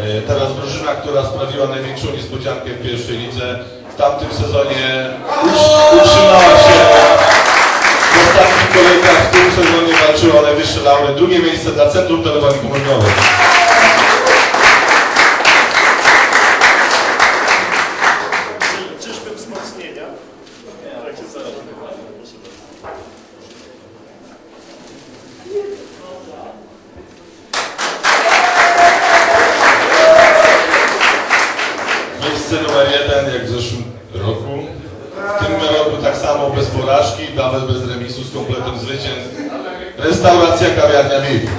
E, Teraz drużyna, która sprawiła największą niespodziankę w pierwszej lidze, w tamtym sezonie utrz- utrzymała się w ostatnich kolejkach, w tym sezonie walczyła o najwyższe laury. Drugie miejsce dla Centrum Telefonii Komórkowej. Czyżby wzmocnienia? Tak się zaraz. Proszę bardzo. Miejsce numer jeden, jak w zeszłym roku. W tym roku tak samo bez porażki, Paweł bez remisu z kompletem zwycięstw. Restauracja kawiarnia VIP.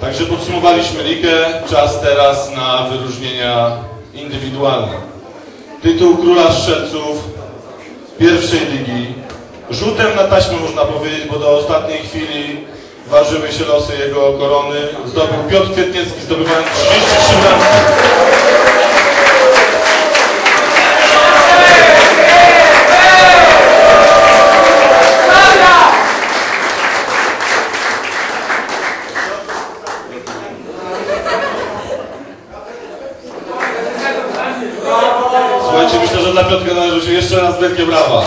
Także podsumowaliśmy ligę, czas teraz na wyróżnienia indywidualne. Tytuł Króla Strzelców pierwszej ligi. Rzutem na taśmę można powiedzieć, bo do ostatniej chwili ważyły się losy jego korony. Zdobył Piotr Kwietniewski, zdobywając 33 bramki. Słuchajcie, myślę, że dla Piotrka należy się jeszcze raz wielkie brawa.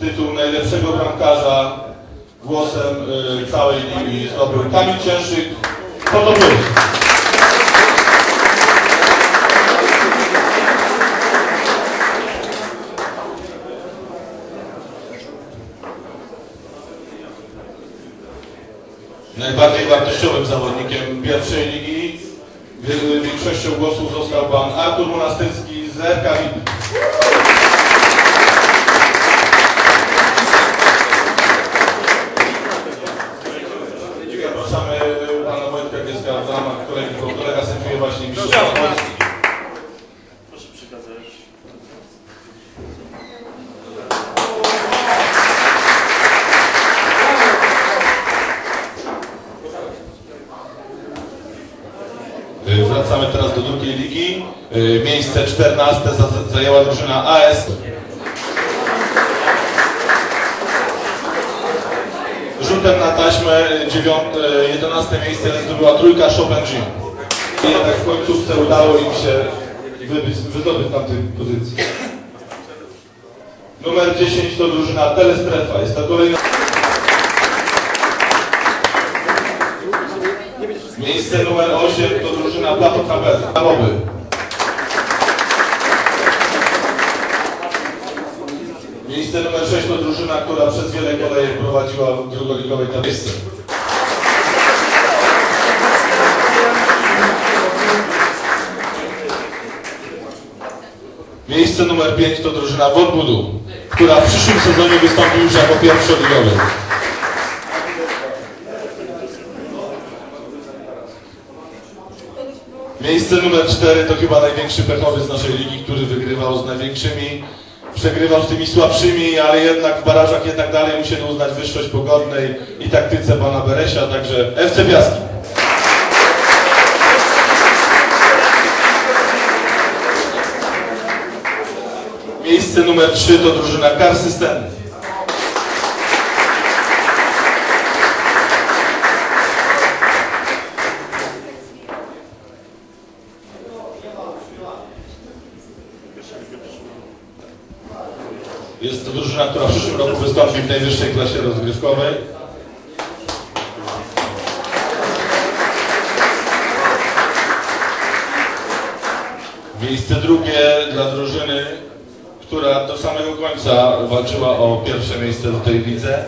Tytuł najlepszego bramkarza głosem y, całej ligi zdobył Kamil Ciężyk, Foto Plus. Najbardziej wartościowym zawodnikiem pierwszej ligi wie- większością głosów został pan Artur Monastycki z RK VIP. Zapraszamy pana Wojtka Gieska w ramach kolegi, bo kolega sędziuje właśnie Mistrzostwa Polski. Proszę przekazać. Y, Wracamy teraz do drugiej ligi. Y, Miejsce 14 za- zajęła drużyna AS. Rzutem na taśmę 9, 11 miejsce zdobyła trójka Chopin Gym. I jednak w końcówce udało im się wybyć, wydobyć tamtej pozycji. Numer 10 to drużyna Telestrefa. Jest to kolejna... Miejsce numer 8 to drużyna Plato Trapezy. Miejsce numer 6 to drużyna, która przez wiele kolejek prowadziła w drugoligowej tablicy. Miejsce numer 5 to drużyna Wodbudu, która w przyszłym sezonie wystąpi już jako pierwszoligowy. Miejsce numer 4 to chyba największy pechowy z naszej ligi, który wygrywał z największymi, przegrywał z tymi słabszymi, ale jednak w barażach jednak dalej musieli uznać wyższość pogodnej i taktyce pana Beresia, także FC Piaski. Miejsce numer 3 to drużyna Car System. Jest to drużyna, która w w najwyższej klasie rozgrywkowej. Miejsce drugie dla drużyny, która do samego końca walczyła o pierwsze miejsce w tej lidze.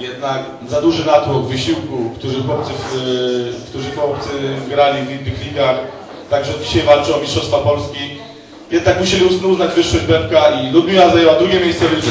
Jednak za duży natłok wysiłku, którzy chłopcy, w, y, którzy chłopcy grali w innych ligach, także dzisiaj walczą o Mistrzostwa Polski. Jednak musieli uz- uznać wyższość Bebka i Ludmila zajęła drugie miejsce w lidze.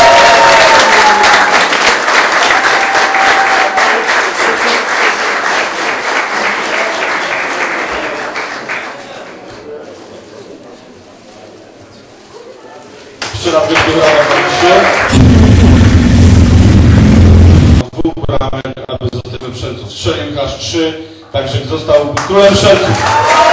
Jeszcze raz wielkie brawa dla mistrzu. Dwóch bramek, aby zostać królem strzelców. Strzelił aż trzy, także został królem strzelców.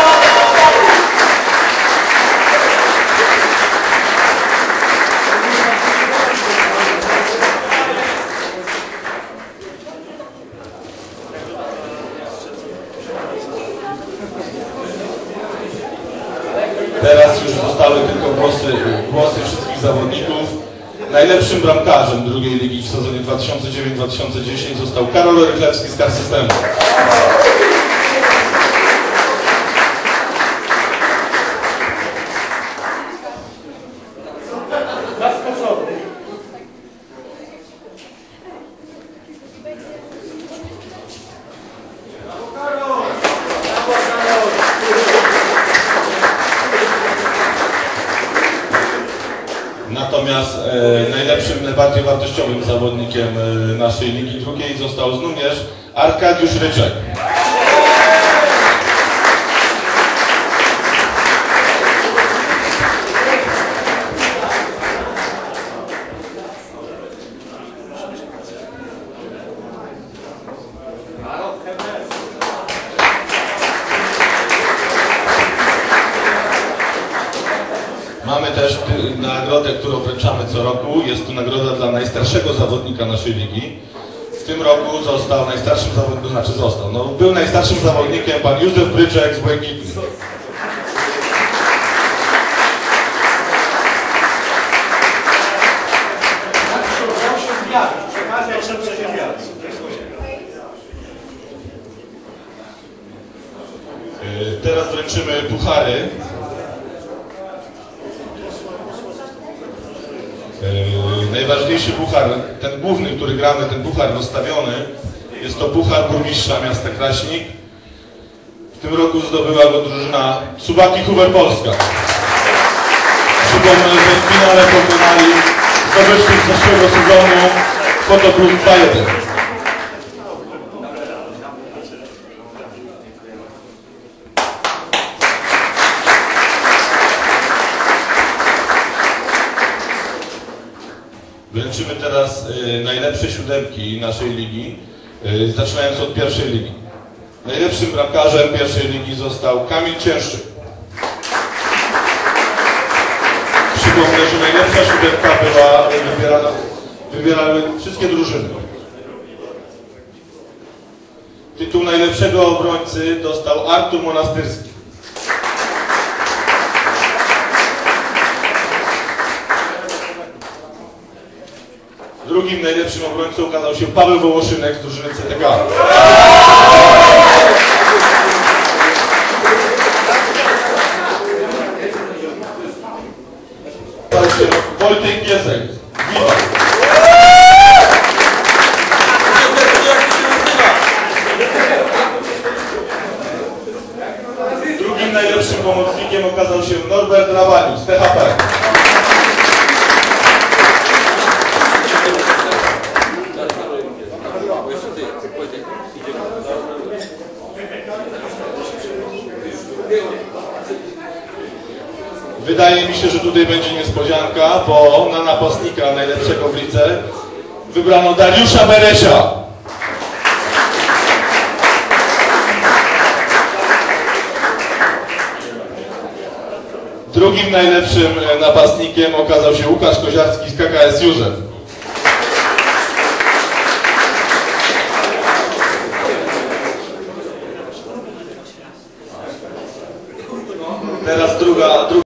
Najlepszym bramkarzem drugiej ligi w sezonie 2009-2010 został Karol Rychlewski z Kar Natomiast e, najlepszym, najbardziej wartościowym zawodnikiem e, naszej ligi drugiej został również Arkadiusz Ryczek. Mamy też ty- nagrodę, którą wręczamy co roku. Jest to nagroda dla najstarszego zawodnika naszej ligi. W tym roku został najstarszym zawodnikiem, znaczy został, no, był najstarszym zawodnikiem pan Józef Bryczek z przewiadać. E, Teraz wręczymy puchary. E, Najważniejszy puchar, ten główny, który gramy, ten puchar rozstawiony, jest to puchar burmistrza miasta Kraśnik. W tym roku zdobyła go drużyna Subaki Huber Polska. Przypomnę, że w finale pokonali zdobywców zeszłego sezonu Foto Plus 2-1. Wręczymy teraz y, najlepsze siódemki naszej ligi, y, zaczynając od pierwszej ligi. Najlepszym bramkarzem pierwszej ligi został Kamil Ciężczyk. Przypomnę, że najlepsza siódemka była wybierana, wybierały wszystkie drużyny. Tytuł najlepszego obrońcy dostał Artur Monastyrski. Drugim najlepszym obrońcą okazał się Paweł Wołoszynek z drużyny CTK. Wojtek Giesek. Witam. Drugim najlepszym pomocnikiem okazał się Norbert Rawaniu z THP. Wydaje mi się, że tutaj będzie niespodzianka, bo na napastnika najlepszego w lidze wybrano Dariusza Beresia. Drugim najlepszym napastnikiem okazał się Łukasz Koziarski z KKS Józef.